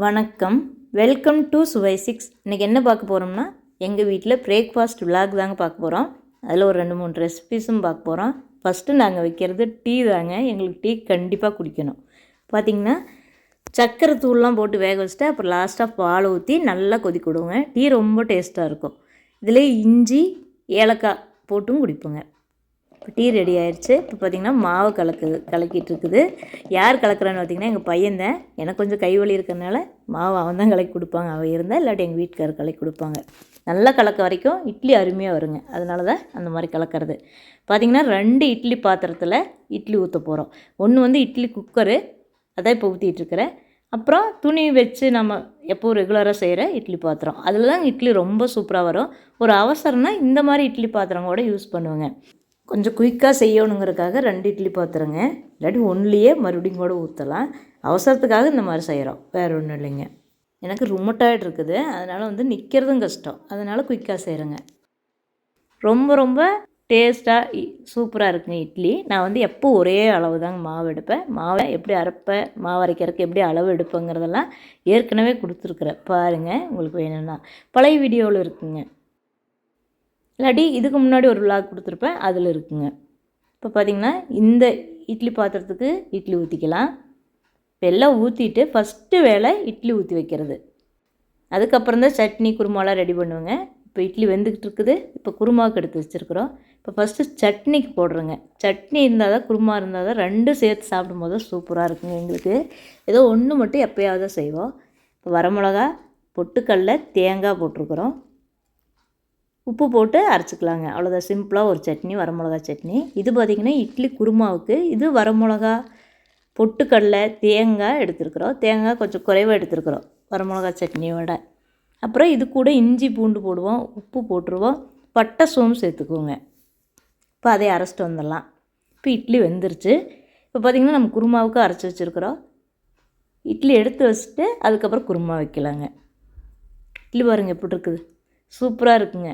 வணக்கம். Welcome to சுவை six இன்றைக்கி என்ன பார்க்க போகிறோம்னா எங்கள் வீட்டில் பிரேக்ஃபாஸ்ட் விலாக் தாங்க பார்க்க போகிறோம் அதில் ஒரு ரெண்டு மூணு ரெசிபிஸும் பார்க்க போகிறோம் ஃபஸ்ட்டு நாங்கள் வைக்கிறது டீ தாங்க. எங்களுக்கு டீ கண்டிப்பாக குடிக்கணும். பார்த்திங்கன்னா சக்கரை தூள்லாம் போட்டு வேக வச்சுட்டு அப்புறம் லாஸ்ட்டாக பால் ஊற்றி நல்லா கொதிக்க விடுவோங்க டீ ரொம்ப டேஸ்ட்டாக இருக்கும். இதில் இஞ்சி ஏலக்காய் போட்டும் குடிப்போங்க. இப்போ டீ ரெடி ஆயிடுச்சு இப்போ பார்த்திங்கன்னா மாவு கலக்குது கலக்கிட்டு இருக்குது யார் கலக்குறான்னு பார்த்தீங்கன்னா எங்கள் பையன்தான் எனக்கு கொஞ்சம் கை வலி இருக்கிறனால மாவு அவன் தான் கலக்கி கொடுப்பாங்க. அவள் இருந்தால் இல்லாட்டி எங்கள் வீட்டுக்காரர் கலக்கி கொடுப்பாங்க. நல்லா கலக்க வரைக்கும் இட்லி அருமையாக வருங்க. அதனால தான் அந்த மாதிரி கலக்கிறது. பார்த்திங்கன்னா ரெண்டு இட்லி பாத்திரத்தில் இட்லி ஊற்ற போகிறோம் ஒன்று வந்து இட்லி குக்கரு. அதான் இப்போ ஊற்றிட்டுருக்கிறேன் அப்புறம் துணி வச்சு நம்ம எப்போவும் ரெகுலராக செய்கிற இட்லி பாத்திரம். அதில் தான் இட்லி ரொம்ப சூப்பராக வரும். ஒரு அவசரம்னா இந்த மாதிரி இட்லி பாத்திரம் கூட யூஸ் பண்ணுவேங்க. கொஞ்சம் குயிக்காக செய்யணுங்கிறதுக்காக ரெண்டு இட்லி பாத்திரங்க. இல்லாட்டி ஒன்றுலேயே மறுபடியும் கூட ஊற்றலாம் அவசரத்துக்காக இந்த மாதிரி செய்கிறோம் வேறு ஒன்றும் இல்லைங்க. எனக்கு ருமட்டாய்டு இருக்குது. அதனால் வந்து நிற்கிறதும் கஷ்டம். அதனால் குயிக்காக செய்கிறேங்க ரொம்ப ரொம்ப டேஸ்ட்டாக சூப்பராக இருக்குங்க இட்லி. நான் வந்து எப்போ ஒரே அளவு தாங்க மாவு எடுப்பேன். மாவை எப்படி அரைப்பேன் மாவு அரைக்கிறதுக்கு எப்படி அளவு எடுப்பேங்கிறதெல்லாம் ஏற்கனவே கொடுத்துருக்குறேன். பாருங்கள் உங்களுக்கு வேணும்னா. பழைய வீடியோவில் இருக்குங்க. இல்லாட்டி இதுக்கு முன்னாடி ஒரு விளாக் கொடுத்துருப்பேன் அதில் இருக்குங்க. இப்போ பார்த்திங்கன்னா இந்த இட்லி பாத்திரத்துக்கு இட்லி ஊற்றிக்கலாம் இப்போ எல்லாம் ஊற்றிட்டு ஃபஸ்ட்டு வேலை இட்லி ஊற்றி வைக்கிறது. அதுக்கப்புறம் தான் சட்னி குருமாலாம் ரெடி பண்ணுவேங்க. இப்போ இட்லி வெந்துக்கிட்டு இருக்குது. இப்போ குருமாவுக்கு எடுத்து வச்சுருக்குறோம். இப்போ ஃபஸ்ட்டு சட்னிக்கு போடுறோங்க. சட்னி இருந்தால் தான் குருமா இருந்தால் தான் ரெண்டும் சேர்த்து சாப்பிடும்போது சூப்பராக இருக்குங்க எங்களுக்கு. ஏதோ ஒன்று மட்டும் எப்போயாவது செய்வோம். இப்போ வரமிளகா பொட்டுக்கடல தேங்காய் போட்டிருக்குறோம். உப்பு போட்டு அரைச்சிக்கலாங்க. அவ்வளோதான் சிம்பிளாக ஒரு சட்னி வரமிளகா சட்னி. இது பார்த்திங்கன்னா இட்லி குருமாவுக்கு. இது வரமிளகா பொட்டுக்கடலை தேங்காய் எடுத்துருக்குறோம். தேங்காய் கொஞ்சம் குறைவாக எடுத்துருக்குறோம். வரமிளகா சட்னியோட. அப்புறம் இது கூட இஞ்சி பூண்டு போடுவோம். உப்பு போட்டுருவோம். பட்டை சோம்பு சேர்த்துக்குவோங்க இப்போ அதை அரைச்சிட்டு வந்துடலாம். இப்போ இட்லி வெந்துருச்சு. இப்போ பார்த்திங்கன்னா நம்ம குருமாவுக்கு அரைச்சி வச்சுருக்குறோம். இட்லி எடுத்து வச்சுட்டு அதுக்கப்புறம் குருமா வைக்கலாங்க. இட்லி பாருங்கள் எப்படி இருக்குது. சூப்பராக இருக்குங்க.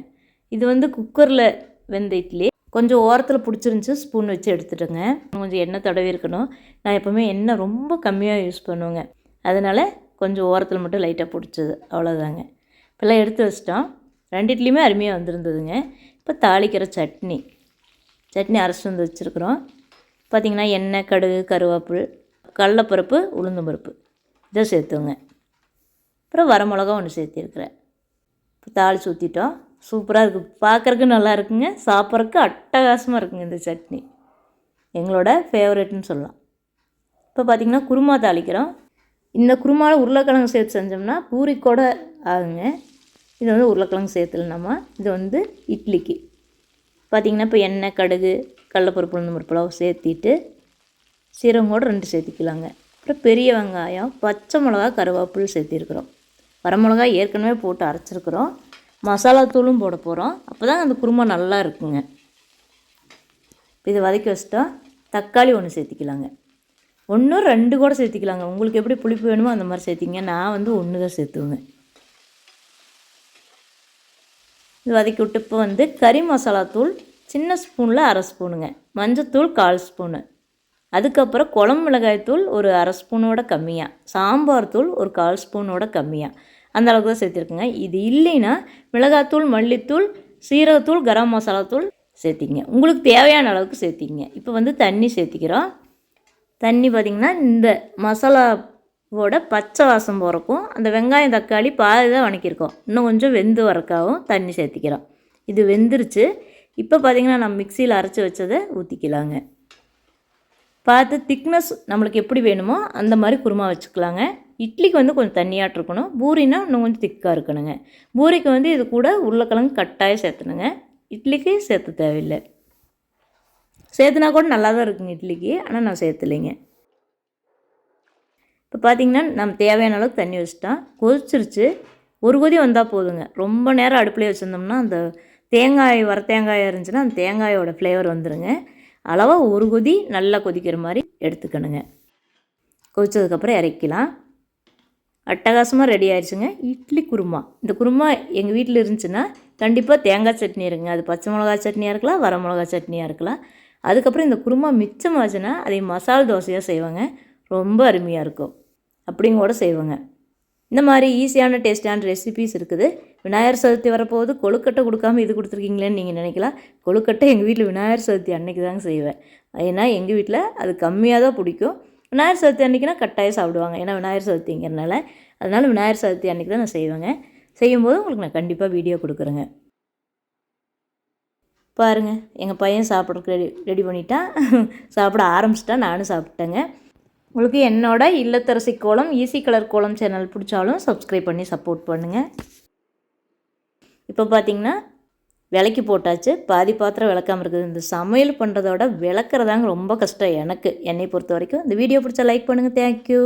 இது வந்து குக்கரில் வெந்த இட்லி. கொஞ்சம் ஓரத்தில் பிடிச்சிருந்துச்சி ஸ்பூன் வச்சு எடுத்துட்டேங்க. கொஞ்சம் எண்ணெய் தடவி இருக்கணும். நான் எப்போவுமே எண்ணெய் ரொம்ப கம்மியாக யூஸ் பண்ணுவேங்க. அதனால் கொஞ்சம் ஓரத்தில் மட்டும் லைட்டாக பிடிச்சது. அவ்வளோதாங்க இப்போல்லாம் எடுத்து வச்சிட்டோம். ரெண்டு இட்லியுமே அருமையாக வந்திருந்ததுங்க. இப்போ தாளிக்கிற சட்னி. சட்னி அரைச்சி வந்து வச்சுருக்குறோம். பார்த்திங்கன்னா எண்ணெய் கடுகு கருவேப்பில் கடலப்பருப்பு உளுந்தம்பருப்பு இதை சேர்த்துங்க. அப்புறம் வரமிளகா ஒன்று சேர்த்திருக்கிறேன். இப்போ தாளிச்சு ஊற்றிட்டோம் சூப்பராக இருக்குது பார்க்குறக்கு நல்லா இருக்குங்க. சாப்பிட்றக்கு அட்டகாசமாக இருக்குங்க இந்த சட்னி. எங்களோட ஃபேவரெட்னு சொல்லலாம். இப்போ பார்த்திங்கன்னா குருமா தாளிக்கிறோம். இந்த குருமாவில் உருளைக்கிழங்கு சேர்த்து செஞ்சோம்னா பூரி கூட ஆகுங்க. இது வந்து உருளைக்கிழங்கு சேர்த்துல நம்ம இது வந்து இட்லிக்கு. பார்த்திங்கன்னா இப்போ எண்ணெய் கடுகு கடலப்பருப்பு உளுந்து பருப்புலாம் சேர்த்திட்டு சீரகம் கூட ரெண்டு சேர்த்திக்கலாங்க. அப்புறம் பெரிய வெங்காயம் பச்சை மிளகா கருவேப்பில் சேர்த்திருக்கிறோம். வரமிளகா ஏற்கனவே போட்டு அரைச்சிருக்கிறோம். மசாலா தூளும் போட போகிறோம் அப்போ தான் அந்த குருமா நல்லா இருக்குங்க. இதை வதக்கி வச்சுட்டோம் தக்காளி ஒன்று சேர்த்திக்கலாங்க. ஒன்று ரெண்டு கூட சேர்த்திக்கலாங்க. உங்களுக்கு எப்படி புளிப்பு வேணுமோ அந்த மாதிரி சேர்த்திங்க. நான் வந்து ஒன்று தான் சேர்த்துவேங்க. இது வதக்கி விட்டு இப்போ வந்து கறி மசாலா தூள் சின்ன ஸ்பூனில் அரை ஸ்பூனுங்க மஞ்சத்தூள் கால் ஸ்பூனு அதுக்கப்புறம் குழம்பு மிளகாய்த்தூள் ஒரு அரை ஸ்பூனோட கம்மியாக சாம்பார் தூள் ஒரு கால் ஸ்பூனோட கம்மியாக அந்த அளவுக்கு தான் சேர்த்துருக்குங்க. இது இல்லைன்னா மிளகாத்தூள் மல்லித்தூள் சீரகத்தூள் கரம் மசாலா தூள் சேர்த்திங்க உங்களுக்கு தேவையான அளவுக்கு சேர்த்திங்க இப்போ வந்து தண்ணி சேர்த்திக்கிறோம். தண்ணி பார்த்திங்கன்னா இந்த மசாலாவோட பச்சை வாசம் போகிறக்கும் அந்த வெங்காயம் தக்காளி பாதி தான் வணக்கியிருக்கோம். இன்னும் கொஞ்சம் வெந்து வரக்காவும் தண்ணி சேர்த்திக்கிறோம். இது வெந்துருச்சு. இப்போ பார்த்திங்கன்னா நம்ம மிக்சியில் அரைச்சி வச்சதை ஊற்றிக்கலாங்க பார்த்து திக்னஸ் நம்மளுக்கு எப்படி வேணுமோ அந்த மாதிரி குருமா வச்சுக்கலாங்க. இட்லிக்கு வந்து கொஞ்சம் தண்ணியாட்டு இருக்கணும். பூரினா இன்னும் கொஞ்சம் திக்காக இருக்கணுங்க. பூரிக்கு வந்து இது கூட உருளைக்கிழங்கு கட்டாயம் சேர்த்தணுங்க. இட்லிக்கு சேர்த்து தேவையில்லை. சேர்த்துனா கூட நல்லா தான் இருக்குங்க இட்லிக்கு. ஆனால் நான் சேர்த்துலைங்க. இப்போ பார்த்திங்கன்னா நம்ம தேவையான அளவுக்கு தண்ணி வச்சுட்டோம் கொதிச்சிருச்சு. ஒரு கொதி வந்தால் போதுங்க. ரொம்ப நேரம் அடுப்புலேயே வச்சுருந்தோம்னா அந்த தேங்காய் வர தேங்காயாக இருந்துச்சுன்னா அந்த தேங்காயோட ஃப்ளேவர் வந்துடுங்க அளவாக ஒரு கொதி நல்லா கொதிக்கிற மாதிரி எடுத்துக்கணுங்க. கொதித்ததுக்கப்புறம் இறக்கிலாம். அட்டகாசமாக ரெடி ஆயிடுச்சுங்க இட்லி குருமா. இந்த குருமா எங்கள் வீட்டில் இருந்துச்சுன்னா கண்டிப்பாக தேங்காய் சட்னி இருங்க. அது பச்சை மிளகா சட்னியாக இருக்கலாம் வர மிளகா சட்னியாக இருக்கலாம். அதுக்கப்புறம் இந்த குருமா மிச்சமாச்சுன்னா அதை மசால் தோசையாக செய்வாங்க. ரொம்ப அருமையாக இருக்கும். அப்படிங்க கூட செய்வாங்க. இந்த மாதிரி ஈஸியான டேஸ்டான ரெசிபிஸ் இருக்குது. விநாயகர் சதுர்த்தி வரப்போது கொழுக்கட்டை கொடுக்காம இது கொடுத்துருக்கீங்களேன்னு நீங்கள் நினைக்கலாம். கொழுக்கட்டை எங்கள் வீட்டில் விநாயகர் சதுர்த்தி அன்னைக்கு தாங்க செய்வேன். ஏன்னா எங்கள் வீட்டில் அது கம்மியாக தான் பிடிக்கும். விநாயகர் சதுர்த்தி அன்றைக்கினா கட்டாயம் சாப்பிடுவாங்க. ஏன்னா விநாயகர் சதுர்த்திங்கிறனால அதனால் விநாயகர் சதுர்த்தி அன்றைக்கி தான் நான் செய்வேங்க. செய்யும்போது உங்களுக்கு நான் கண்டிப்பாக வீடியோ கொடுக்குறேங்க. பாருங்கள் எங்கள் பையன் சாப்பிட்றதுக்கு ரெடி ரெடி பண்ணிட்டான். சாப்பிட ஆரம்பிச்சிட்டா நானும் சாப்பிட்டேங்க. உங்களுக்கு என்னோட இல்லத்தரசி கோலம் ஈஸி கலர் கோலம் சேனல் பிடிச்சாலும் சப்ஸ்கிரைப் பண்ணி சப்போர்ட் பண்ணுங்கள் இப்போ பார்த்தீங்கன்னா விளக்கி போட்டாச்சு. பாதி பாத்திரம் விளக்காமல் இருக்குது. இந்த சமையல் பண்ணுறதோட விளக்குறதாங்க ரொம்ப கஷ்டம். எனக்கு என்னை பொறுத்த வரைக்கும். இந்த வீடியோ பிடிச்சா லைக் பண்ணுங்கள் தேங்க்யூ